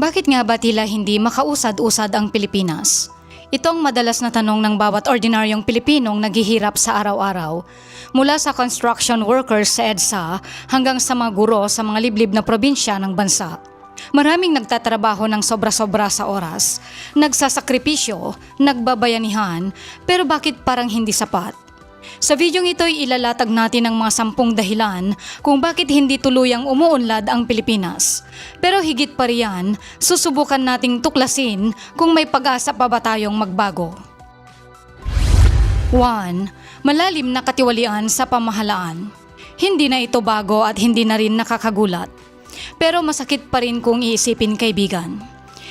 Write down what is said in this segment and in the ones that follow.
Bakit nga ba tila hindi makausad-usad ang Pilipinas? Ito ang madalas na tanong ng bawat ordinaryong Pilipinong naghihirap sa araw-araw. Mula sa construction workers sa EDSA hanggang sa mga guro sa mga liblib na probinsya ng bansa. Maraming nagtatrabaho ng sobra-sobra sa oras, nagsasakripisyo, nagbabayanihan, pero bakit parang hindi sapat? Sa videong ito ay ilalatag natin ang mga sampung dahilan kung bakit hindi tuluyang umuunlad ang Pilipinas. Pero higit pa riyan, susubukan nating tuklasin kung may pag-asa pa ba tayong magbago. 1. Malalim na katiwalian sa pamahalaan. Hindi na ito bago at hindi na rin nakakagulat. Pero masakit pa rin kung iisipin kaibigan.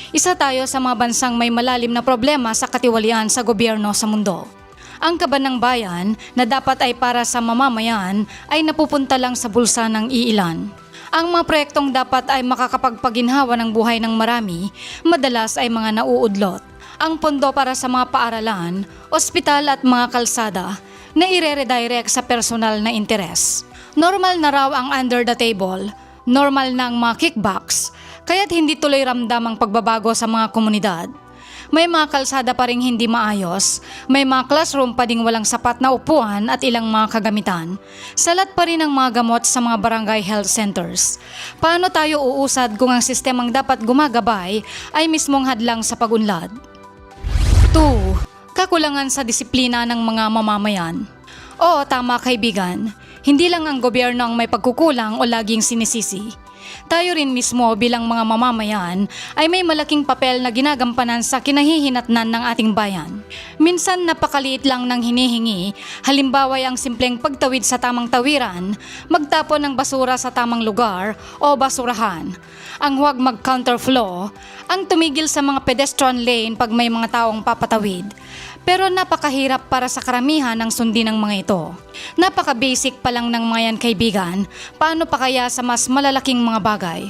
Isa tayo sa mga bansang may malalim na problema sa katiwalian sa gobyerno sa mundo. Ang kaban ng bayan na dapat ay para sa mamamayan ay napupunta lang sa bulsa ng iilan. Ang mga proyektong dapat ay makakapagpaginhawa ng buhay ng marami, madalas ay mga nauudlot. Ang pondo para sa mga paaralan, ospital at mga kalsada na ire-redirect sa personal na interes. Normal na raw ang under the table, normal na ang mga kickbacks, kaya't hindi tuloy ramdam ang pagbabago sa mga komunidad. May mga kalsada pa rin hindi maayos, may mga classroom pa ding walang sapat na upuan at ilang mga kagamitan. Salat pa rin ang mga gamot sa mga barangay health centers. Paano tayo uusad kung ang sistemang dapat gumagabay ay mismong hadlang sa pagunlad? 2. Kakulangan sa disiplina ng mga mamamayan. Oo, tama kaibigan. Hindi lang ang gobyerno ang may pagkukulang o laging sinisisi. Tayo rin mismo bilang mga mamamayan ay may malaking papel na ginagampanan sa kinahihinatnan ng ating bayan. Minsan napakaliit lang ng hinihingi, halimbawa ay ang simpleng pagtawid sa tamang tawiran, magtapon ng basura sa tamang lugar o basurahan, ang huwag mag-counterflow, ang tumigil sa mga pedestrian lane pag may mga taong papatawid. Pero napakahirap para sa karamihan ng sundin ng mga ito. Napaka-basic pa lang ng mga yan kaibigan, paano pa kaya sa mas malalaking mga bagay?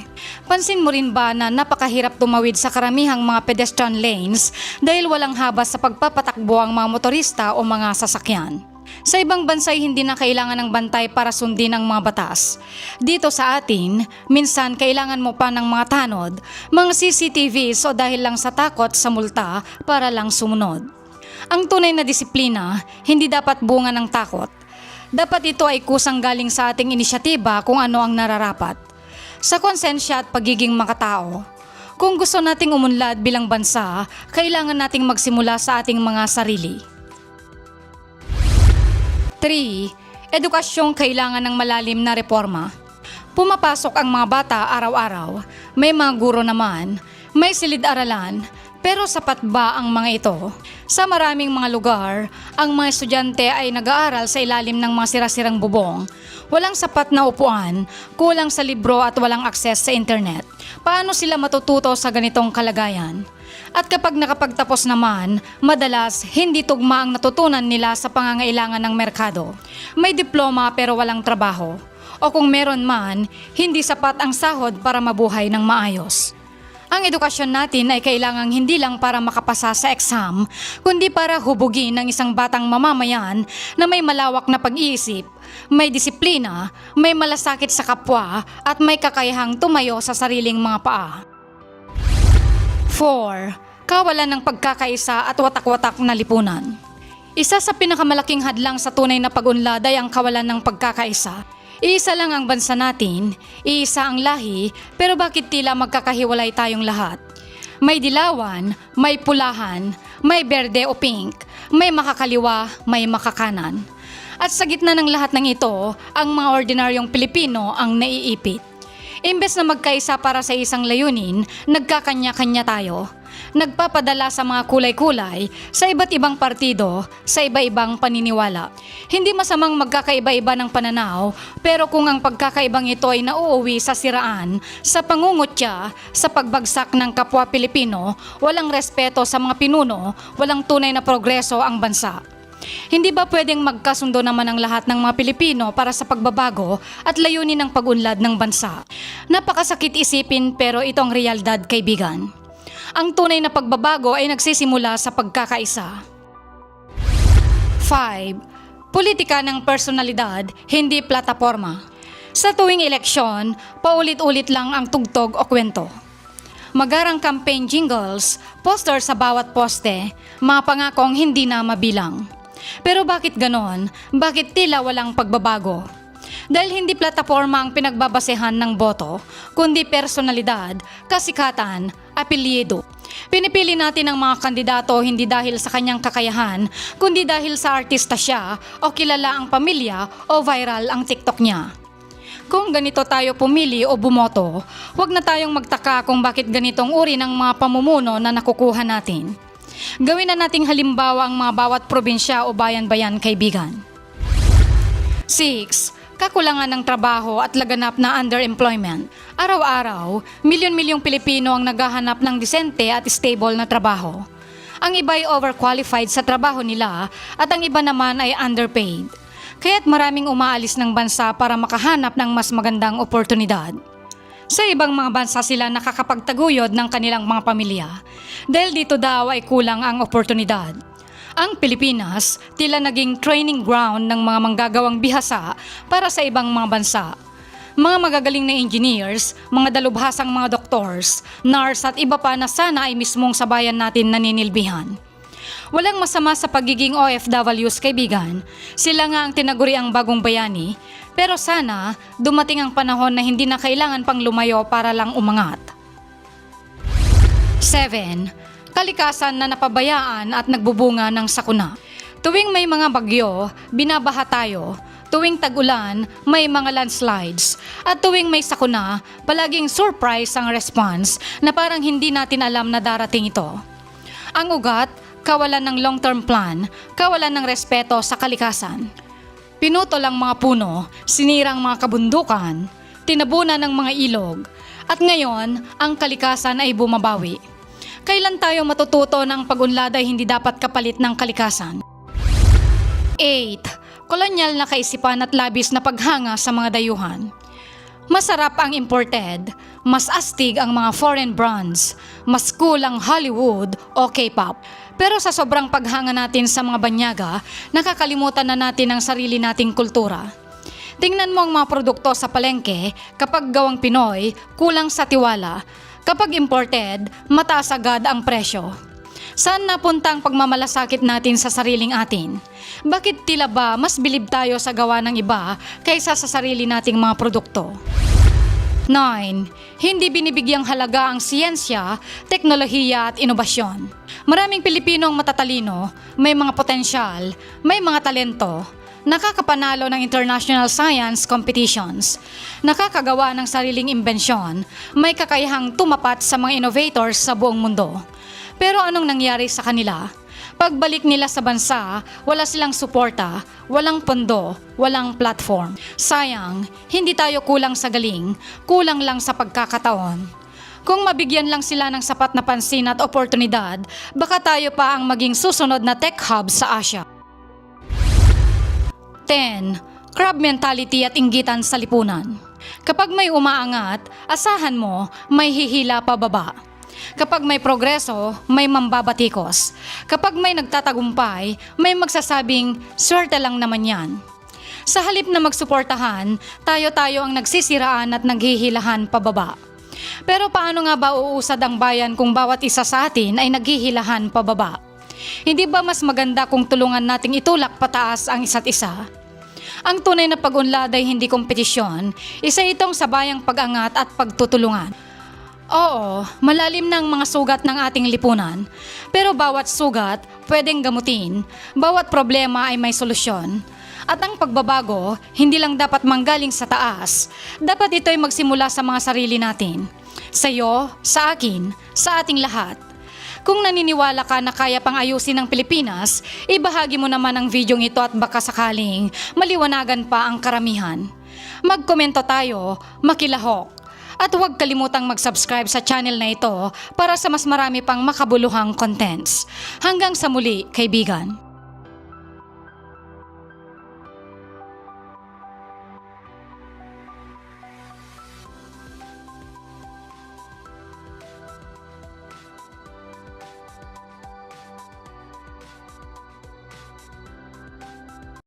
Pansin mo rin ba na napakahirap tumawid sa karamihang mga pedestrian lanes dahil walang habas sa pagpapatakbo ang mga motorista o mga sasakyan? Sa ibang bansa ay hindi na kailangan ng bantay para sundin ang mga batas. Dito sa atin, minsan kailangan mo pa ng mga tanod, mga CCTVs o dahil lang sa takot sa multa para lang sumunod. Ang tunay na disiplina, hindi dapat bunga ng takot. Dapat ito ay kusang galing sa ating inisyatiba kung ano ang nararapat. Sa konsensya at pagiging makatao. Kung gusto nating umunlad bilang bansa, kailangan nating magsimula sa ating mga sarili. 3. Edukasyong kailangan ng malalim na reforma. Pumapasok ang mga bata araw-araw, may mga guro naman, may silid-aralan, pero sapat ba ang mga ito? Sa maraming mga lugar, ang mga estudyante ay nag-aaral sa ilalim ng mga sirasirang bubong. Walang sapat na upuan, kulang sa libro at walang akses sa internet. Paano sila matututo sa ganitong kalagayan? At kapag nakapagtapos naman, madalas hindi tugma ang natutunan nila sa pangangailangan ng merkado. May diploma pero walang trabaho. O kung meron man, hindi sapat ang sahod para mabuhay ng maayos. Ang edukasyon natin ay kailangang hindi lang para makapasa sa exam, kundi para hubugin ng isang batang mamamayan na may malawak na pag-iisip, may disiplina, may malasakit sa kapwa, at may kakayahang tumayo sa sariling mga paa. 4. Kawalan ng pagkakaisa at watak-watak na lipunan. Isa sa pinakamalaking hadlang sa tunay na pag-unlad ay ang kawalan ng pagkakaisa. Iisa lang ang bansa natin, iisa ang lahi, pero bakit tila magkakahiwalay tayong lahat? May dilawan, may pulahan, may berde o pink, may makakaliwa, may makakanan. At sa gitna ng lahat ng ito, ang mga ordinaryong Pilipino ang naiipit. Imbes na magkaisa para sa isang layunin, nagkakanya-kanya tayo. Nagpapadala sa mga kulay-kulay sa iba't ibang partido, sa iba-ibang paniniwala. Hindi masamang magkakaiba-iba ng pananaw, pero kung ang pagkakaibang ito ay nauuwi sa siraan, sa pangungutya, sa pagbagsak ng kapwa Pilipino, walang respeto sa mga pinuno, walang tunay na progreso ang bansa. Hindi ba pwedeng magkasundo naman ang lahat ng mga Pilipino para sa pagbabago at layunin ng pag-unlad ng bansa? Napakasakit isipin pero ito ang realidad kaibigan. Ang tunay na pagbabago ay nagsisimula sa pagkakaisa. 5. Politika ng personalidad, hindi plataforma. Sa tuwing eleksyon, paulit-ulit lang ang tugtog o kwento. magarang campaign jingles, poster sa bawat poste, mga pangakong hindi na mabilang. Pero bakit ganon? Bakit tila walang pagbabago? Dahil hindi plataforma ang pinagbabasehan ng boto, kundi personalidad, kasikatan, apelyido. Pinipili natin ang mga kandidato hindi dahil sa kanyang kakayahan, kundi dahil sa artista siya o kilala ang pamilya o viral ang TikTok niya. Kung ganito tayo pumili o bumoto, huwag na tayong magtaka kung bakit ganitong uri ng mga pamumuno na nakukuha natin. Gawin na nating halimbawa ang mga bawat probinsya o bayan-bayan kaibigan. 6. Kakulangan ng trabaho at laganap na underemployment. Araw-araw, milyon-milyong Pilipino ang naghahanap ng disente at stable na trabaho. Ang iba ay overqualified sa trabaho nila at ang iba naman ay underpaid. Kaya't maraming umaalis ng bansa para makahanap ng mas magandang oportunidad. Sa ibang mga bansa sila nakakapagtaguyod ng kanilang mga pamilya dahil dito daw ay kulang ang oportunidad. Ang Pilipinas tila naging training ground ng mga manggagawang bihasa para sa ibang mga bansa. Mga magagaling na engineers, mga dalubhasang mga doctors, nurse at iba pa na sana ay mismong sa bayan natin naninilbihan. Walang masama sa pagiging OFWs kaibigan. Sila nga ang tinaguri ang bagong bayani. Pero sana, dumating ang panahon na hindi na kailangan pang lumayo para lang umangat. 7. Kalikasan na napabayaan at nagbubunga ng sakuna. Tuwing may mga bagyo, binabaha tayo. Tuwing tag-ulan, may mga landslides. At tuwing may sakuna, palaging surprise ang response na parang hindi natin alam na darating ito. Ang ugat, kawalan ng long-term plan, kawalan ng respeto sa kalikasan. Pinutol ang mga puno, sinirang mga kabundukan, tinabunan ng mga ilog, at ngayon, ang kalikasan ay bumabawi. Kailan tayo matututo ng pag-unlad ay hindi dapat kapalit ng kalikasan? 8. Kolonyal na kaisipan at labis na paghanga sa mga dayuhan. Masarap ang imported, mas astig ang mga foreign brands, mas cool ang Hollywood o K-pop. Pero sa sobrang paghanga natin sa mga banyaga, nakakalimutan na natin ang sarili nating kultura. Tingnan mo ang mga produkto sa palengke, kapag gawang Pinoy, kulang sa tiwala. Kapag imported, mataas agad ang presyo. Saan napunta ang pagmamalasakit natin sa sariling atin? Bakit tila ba mas bilib tayo sa gawa ng iba kaysa sa sarili nating mga produkto? 9. Hindi binibigyang halaga ang siyensya, teknolohiya at inobasyon. Maraming Pilipinong matatalino, may mga potensyal, may mga talento, nakakapanalo ng international science competitions, nakakagawa ng sariling imbensyon, may kakayahang tumapat sa mga innovators sa buong mundo. Pero anong nangyari sa kanila? Pagbalik nila sa bansa, wala silang suporta, walang pondo, walang platform. Sayang, hindi tayo kulang sa galing, kulang lang sa pagkakataon. Kung mabigyan lang sila ng sapat na pansin at oportunidad, baka tayo pa ang maging susunod na tech hub sa Asia. 10. Crab mentality at inggitan sa lipunan. Kapag may umaangat, asahan mo may hihila pababa. Kapag may progreso, may mambabatikos. Kapag may nagtatagumpay, may magsasabing, swerte lang naman yan. Sa halip na magsuportahan, tayo-tayo ang nagsisiraan at naghihilahan pababa. Pero paano nga ba uusad ang bayan kung bawat isa sa atin ay naghihilahan pababa? Hindi ba mas maganda kung tulungan nating itulak pataas ang isa't isa? Ang tunay na pag-unlad ay hindi kompetisyon, isa itong sabayang pag-angat at pagtutulungan. Oo, malalim ng mga sugat ng ating lipunan. Pero bawat sugat pwedeng gamutin, bawat problema ay may solusyon. At ang pagbabago, hindi lang dapat manggaling sa taas. Dapat ito'y magsimula sa mga sarili natin. Sa iyo, sa akin, sa ating lahat. Kung naniniwala ka na kaya pang ayusin ng Pilipinas, ibahagi mo naman ang videong ito at baka sakaling maliwanagan pa ang karamihan. Magkomento tayo, makilahok. At huwag kalimutang mag-subscribe sa channel na ito para sa mas marami pang makabuluhang contents. Hanggang sa muli, kaibigan.